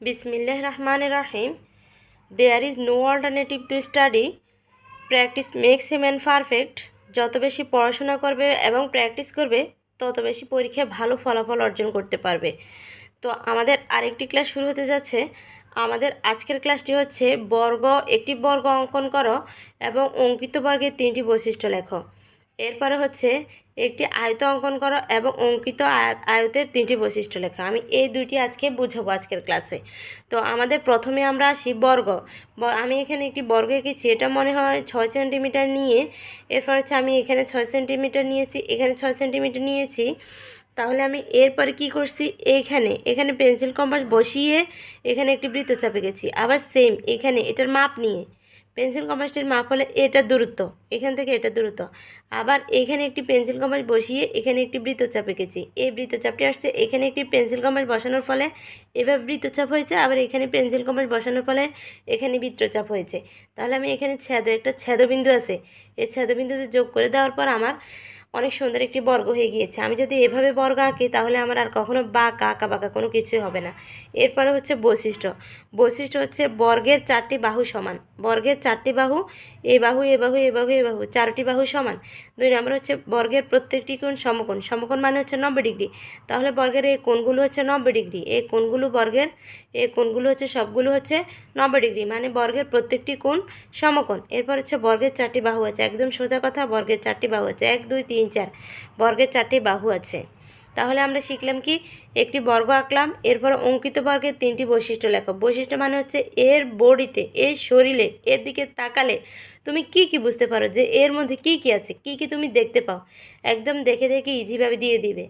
বিসমিল্লাহ রহমান রাহিম there is no alternative to study practice makes a man perfect যত বেশি পড়াশোনা করবে এবং প্র্যাকটিস করবে, তত বেশি পরীক্ষায় ভালো ফলাফল অর্জন করতে পারবে। তো আমাদের আরেকটি ক্লাস শুরু হতে যাচ্ছে। আমাদের আজকের ক্লাসটি হচ্ছে বর্গ, একটি বর্গ অঙ্কন করো এবং অঙ্কিত বর্গের তিনটি বৈশিষ্ট্য লেখো। এরপরে হচ্ছে একটি আয়ত অঙ্কন করো এবং অঙ্কিত আয়- আয়তের তিনটি বৈশিষ্ট্য লেখা। আমি এই দুইটি আজকে বুঝাবো আজকের ক্লাসে। তো আমাদের প্রথমে আমরা আসি বর্গ। আমি এখানে একটি বর্গ এঁকেছি। এটা মনে হয় ছয় সেন্টিমিটার নিয়ে। এরপর হচ্ছে আমি এখানে ছয় সেন্টিমিটার নিয়েছি, এখানে ছয় সেন্টিমিটার নিয়েছি। তাহলে আমি এরপরে কি করছি? এইখানে এখানে পেন্সিল কম্পাস বসিয়ে এখানে একটি বৃত্ত চাপে গেছি আবার সেম, এখানে এটার মাপ নিয়ে। পেন্সিল কম্পাসটির মাপ হলে এটা দূরত্ব, এখান থেকে এটা দূরত্ব। আবার এখানে একটি পেন্সিল কম্পাস বসিয়ে এখানে একটি বৃত্তচাপ এঁকেছি। এই বৃত্তচাপটি আসছে, এখানে একটি পেন্সিল কম্পাস বসানোর ফলে এভাবে বৃত্তচাপ হয়েছে, আবার এখানে পেন্সিল কম্পাস বসানোর ফলে এখানে বৃত্তচাপ হয়েছে। তাহলে আমি এখানে ছেদ, একটা ছেদবিন্দু আছে। এই ছেদবিন্দুতে যোগ করে দেওয়ার পর আমার অনেক সুন্দর একটি বর্গ হয়ে গিয়েছে। আমি যদি এভাবে বর্গ আঁকি, তাহলে আমার আর কখনো বাঁকা আঁকা বাঁকা কোনো কিছুই হবে না। এরপরে হচ্ছে বৈশিষ্ট্য। বৈশিষ্ট্য হচ্ছে বর্গের চারটি বাহু সমান। বর্গের চারটি বাহু, এ বাহু এ বাহু এ বাহু এ বাহু, চারটি বাহু সমান। দুই নম্বর হচ্ছে বর্গের প্রত্যেকটি কোণ সমকোণ। সমকোণ মানে হচ্ছে নব্বই ডিগ্রি। তাহলে বর্গের এই কোণগুলো হচ্ছে নব্বই ডিগ্রি। এই কোণগুলো বর্গের এই কোণগুলো হচ্ছে সবগুলো হচ্ছে নব্বই ডিগ্রি। মানে বর্গের প্রত্যেকটি কোণ সমকোণ। এরপর হচ্ছে বর্গের চারটি বাহু আছে। একদম সোজা কথা, বর্গের চারটি বাহু আছে। এক, দুই, তিন চার, বর্গের চারটি বাহু আছে। তাহলে আমরা শিখলাম কি, একটি বর্গ আঁকলাম, এরপর অঙ্কিত বর্গের তিনটি বৈশিষ্ট্য লেখো। বৈশিষ্ট্য মানে হচ্ছে এর বডিতে, এর শরীরে, এর দিকে তাকালে তুমি কি কি বুঝতে পারো যে এর মধ্যে কি কি আছে, কি কি তুমি দেখতে পাও? একদম দেখে দেখে ইজিভাবে দিয়ে দিবে।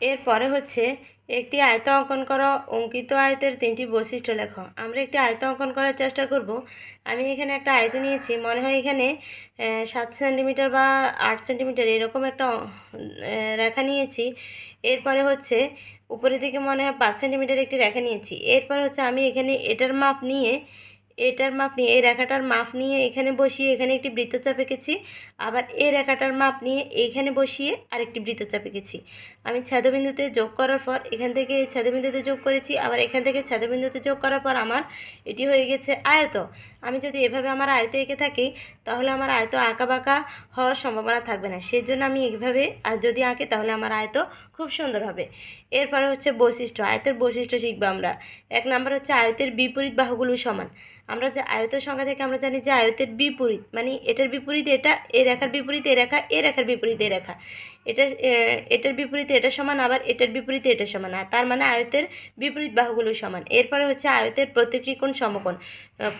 এরপরে হচ্ছে একটি আয়ত অঙ্কন করা। অঙ্কিত আয়তের তিনটি বৈশিষ্ট্য লেখো। আমরা একটি আয়ত অঙ্কন করার চেষ্টা করব। আমি এখানে একটা আয়ত নিয়েছি। মনে হয় এখানে সাত সেন্টিমিটার বা আট সেন্টিমিটার এরকম একটা রেখা নিয়েছি। এরপরে হচ্ছে, উপরের দিকে মনে হয় পাঁচ সেন্টিমিটার একটি রেখা নিয়েছি। এরপরে হচ্ছে আমি এখানে এটার মাপ নিয়ে এটার মাপ নিয়ে, এই রেখাটার মাপ নিয়ে এখানে বসিয়ে এখানে একটি বৃত্তচাপ এঁকেছি আবার এই রেখাটার মাপ নিয়ে এইখানে বসিয়ে আরেকটি বৃত্তচাপ এঁকেছি আমি ছেদবিন্দুতে যোগ করার পর এখান থেকে এই ছেদবিন্দুতে যোগ করেছি, আবার এখান থেকে ছেদবিন্দুতে যোগ করার পর আমার এটি হয়ে গেছে আয়ত। আমি যদি এভাবে আমার আয়ত এঁকে থাকি, তাহলে আমার আয়ত আঁকা বাঁকা হওয়ার সম্ভাবনা থাকবে না। সেজন্য আমি এইভাবে আর যদি আঁকি, তাহলে আমার আয়ত খুব সুন্দর হবে। এরপরে হচ্ছে বৈশিষ্ট্য, আয়তের বৈশিষ্ট্য শিখব আমরা। এক নাম্বার হচ্ছে আয়তের বিপরীত বাহুগুলো সমান। আমরা যে আয়তের সংখ্যা থেকে আমরা জানি যে আয়তের বিপরীত মানে এটার বিপরীত এটা, এ রেখার বিপরীত, এ রেখা, এ রেখার বিপরীত, এ রেখা। এটার এটার বিপরীতে এটা সমান, আবার এটার বিপরীতে এটা সমান। আর তার মানে আয়তের বিপরীত বাহুগুলো সমান। এরপরে হচ্ছে আয়তের প্রত্যেকটি কোণ সমকোণ।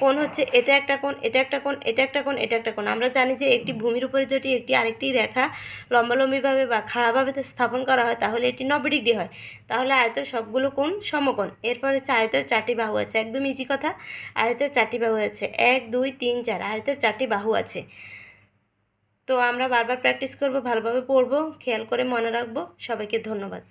কোণ হচ্ছে এটা একটা কোণ, এটা একটা কোণ, এটা একটা কোণ, এটা একটা কোণ। আমরা জানি যে একটি ভূমির উপরে যদি একটি আরেকটি রেখা লম্বালম্বিভাবে বা খাড়াভাবে স্থাপন করা হয়, তাহলে এটি নব্বই ডিগ্রি হয়। তাহলে আয়তের সবগুলো কোণ সমকোণ। এরপর হচ্ছে আয়তের চারটি বাহু আছে। একদম ইজি কথা। আয়তের চারটি বাহু আছে। এক, দুই, তিন, চার। আয়তের চারটি বাহু আছে। তো আমরা বারবার প্র্যাকটিস করব ভালোভাবে পড়ব খেয়াল করে মনে রাখব। সবাইকে ধন্যবাদ।